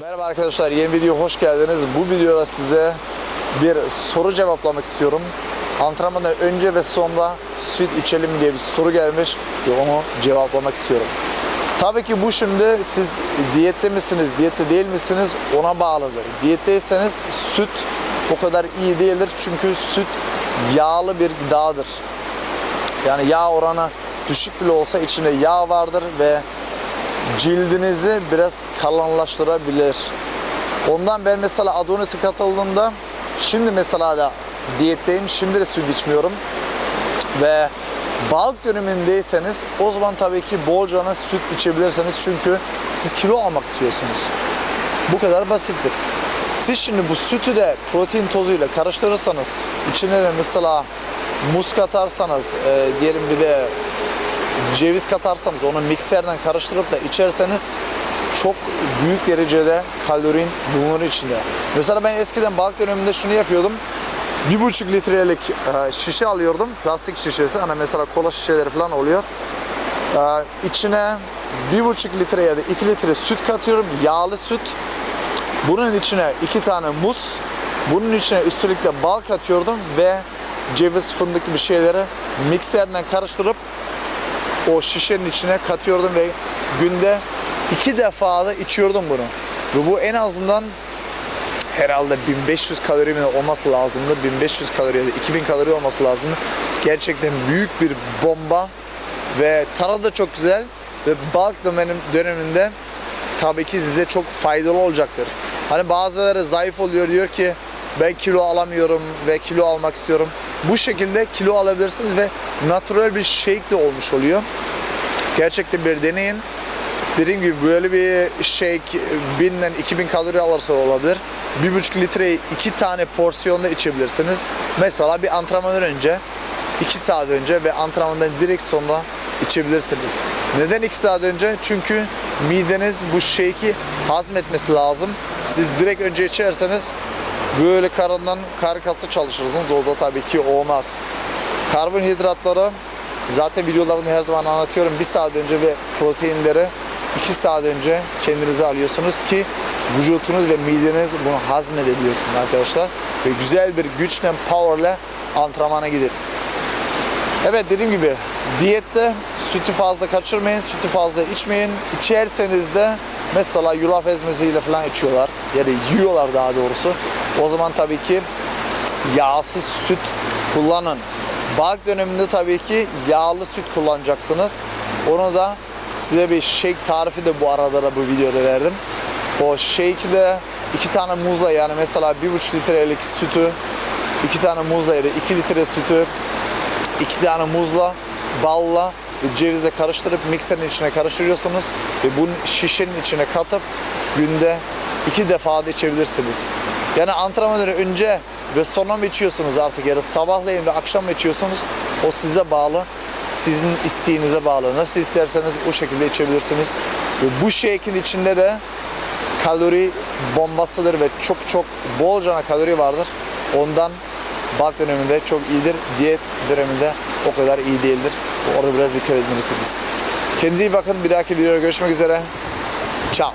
Merhaba arkadaşlar, yeni videoya hoş geldiniz. Bu videoda size bir soru cevaplamak istiyorum. Antrenmandan önce ve sonra süt içelim diye bir soru gelmiş ve onu cevaplamak istiyorum. Tabii ki bu şimdi siz diyette misiniz, diyette değil misiniz ona bağlıdır. Diyetteyseniz süt o kadar iyi değildir çünkü süt yağlı bir gıdadır. Yani yağ oranı düşük bile olsa içinde yağ vardır ve cildinizi biraz kalınlaştırabilir. Ondan ben mesela Adonis'e katıldığımda şimdi mesela da diyetteyim. Şimdi de süt içmiyorum. Ve balık dönemindeyseniz o zaman tabii ki bolcana süt içebilirsiniz. Çünkü siz kilo almak istiyorsunuz. Bu kadar basittir. Siz şimdi bu sütü de protein tozuyla karıştırırsanız içine de mesela muz katarsanız e, diyelim bir de ceviz katarsanız onu mikserden karıştırıp da içerseniz çok büyük derecede kalorin bulunur içinde. Mesela ben eskiden balık döneminde şunu yapıyordum. Bir buçuk litrelik e, şişe alıyordum. Plastik şişesi. Hani mesela kola şişeleri falan oluyor. E, içine bir buçuk litre ya da iki litre süt katıyorum. Yağlı süt. Bunun içine iki tane muz. Bunun içine üstelik de bal katıyordum ve ceviz fındık gibi şeyleri mikserden karıştırıp o şişenin içine katıyordum ve günde iki defa da içiyordum bunu. Ve bu en azından herhalde 1500 kalori olması lazımdı. 1500 kalori ya da 2000 kalori olması lazımdı. Gerçekten büyük bir bomba ve tadı da çok güzel ve balık dönemin döneminde tabii ki size çok faydalı olacaktır. Hani bazıları zayıf oluyor diyor ki ben kilo alamıyorum ve kilo almak istiyorum. Bu şekilde kilo alabilirsiniz ve natural bir shake de olmuş oluyor. Gerçekten bir deneyin. Dediğim gibi böyle bir shake 1000 ile 2000 kalori alırsa olabilir. 1,5 litre iki tane porsiyonda içebilirsiniz. Mesela bir antrenmandan önce 2 saat önce ve antrenmandan direkt sonra içebilirsiniz. Neden 2 saat önce? Çünkü mideniz bu shake'i hazmetmesi lazım. Siz direkt önce içerseniz böyle karından kar kası çalışırsınız. O da tabii ki olmaz. Karbonhidratları zaten videolarımda her zaman anlatıyorum. Bir saat önce ve proteinleri 2 saat önce kendinize alıyorsunuz ki vücutunuz ve mideniz bunu hazmedebiliyorsun arkadaşlar. Ve güzel bir güçle, powerle antrenmana gidin. Evet dediğim gibi diyette sütü fazla kaçırmayın, sütü fazla içmeyin. İçerseniz de mesela yulaf ezmesiyle falan içiyorlar ya da yiyorlar daha doğrusu. O zaman tabii ki yağsız süt kullanın. Balık döneminde tabii ki yağlı süt kullanacaksınız. Onu da size bir shake tarifi de bu arada da bu videoda verdim. O shake'i de iki tane muzla yani mesela bir buçuk litrelik sütü iki tane muzla ya da iki litre sütü iki tane muzla, balla ve cevizle karıştırıp mikserin içine karıştırıyorsunuz ve bunu şişenin içine katıp günde iki defa da içebilirsiniz. Yani antrenmandan önce ve sonra mı içiyorsunuz artık ya da sabahleyin ve akşam mı içiyorsunuz o size bağlı. Sizin isteğinize bağlı. Nasıl isterseniz o şekilde içebilirsiniz. Ve bu shake'in içinde de kalori bombasıdır ve çok çok bolcana kalori vardır. Ondan Balık döneminde çok iyidir. Diyet döneminde o kadar iyi değildir. Orada biraz dikkat etmelisiniz. Kendinize iyi bakın. Bir dahaki videoda görüşmek üzere. Ciao.